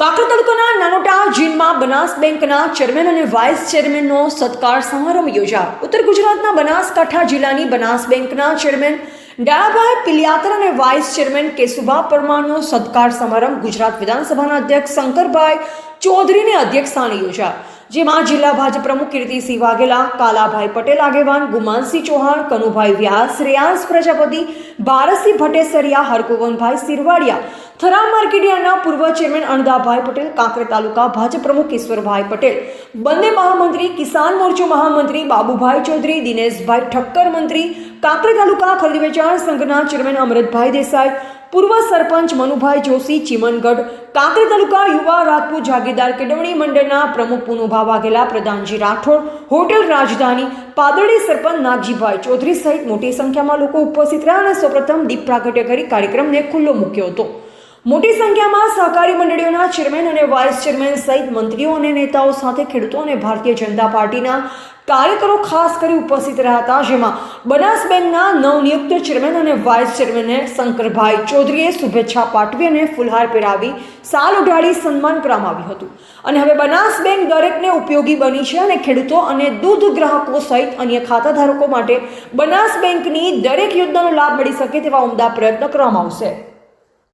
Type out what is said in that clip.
કાંકરા તાલુકાના નાનોટા જીનમાં બનાસ બેંકના ચેરમેન અને વાઇસ ચેરમેનનો સત્કાર સમારંભ યોજાયો. ઉત્તર ગુજરાતના બનાસકાંઠા જિલ્લાની બનાસ બેંકના ચેરમેન ડાયાભાઈ પિલિયાતર અને વાઇસ ચેરમેન કેશુભા પરમારનો સત્કાર સમારંભ ગુજરાત વિધાનસભાના અધ્યક્ષ શંકરભાઈ ચૌધરીની અધ્યક્ષસ્થાને યોજાયો. જેમાં જિલ્લા ભાજપ પ્રમુખ કીર્તિસિંહ વાઘેલા, કાલાભાઈ પટેલ આગેવાન ગુમાનસિંહ ચૌહાણ, કનુભાઈ વ્યાસ, શ્રેયાંશ પ્રજાપતિ ભારતસિંહ ભટ્ટેસરિયા હરગોવનભાઈ સિરવાડિયા થરા માર્કેટિયાના પૂર્વ ચેરમેન અણદાભાઈ પટેલ કાંકરે તાલુકા ભાજપ પ્રમુખ ઈશ્વરભાઈ પટેલ, બંને મહામંત્રી, કિસાન મોરચો મહામંત્રી બાબુભાઈ ચૌધરી, દિનેશભાઈ ઠક્કર મંત્રી કાંકરે તાલુકા ખરીદ વેચાણ સંઘના ચેરમેન અમૃતભાઈ દેસાઈ, પૂર્વ સરપંચ મનુભાઈ જોશી, ચીમનગઢ કાંકરે તાલુકા યુવા રાજપૂત જાગીરદાર કેળવણી મંડળના પ્રમુખ પુનુભા વાઘેલા, પ્રધાનજી રાઠોડ, હોટેલ રાજધાની પાદરડી સરપંચ નાગજીભાઈ ચૌધરી સહિત મોટી સંખ્યામાં લોકો ઉપસ્થિત રહ્યા અને સૌપ્રથમ દીપ પ્રાગટ્ય કરી કાર્યક્રમને ખુલ્લો મૂક્યો હતો. મોટી સંખ્યામાં સહકારી મંડળીઓના ચેરમેન અને વાઇસ ચેરમેન સહિત મંત્રીઓ અને નેતાઓ સાથે ખેડૂતો અને ભારતીય જનતા પાર્ટીના કાર્યકરો ખાસ કરી ઉપસ્થિત રહ્યા હતા, જેમાં બનાસ બેંકના નવનિયુક્ત ચેરમેન અને વાઇસ ચેરમેને શંકરભાઈ ચૌધરીએ શુભેચ્છા પાઠવી અને ફુલહાર પહેરાવી સાલ ઉઢાડી સન્માન કરવામાં આવ્યું હતું. અને હવે બનાસ બેંક દરેકને ઉપયોગી બની છે અને ખેડૂતો અને દૂધ ગ્રાહકો સહિત અન્ય ખાતાધારકો માટે બનાસ બેંકની દરેક યોજનાનો લાભ મળી શકે તેવા ઉમદા પ્રયત્ન કરવામાં આવશે.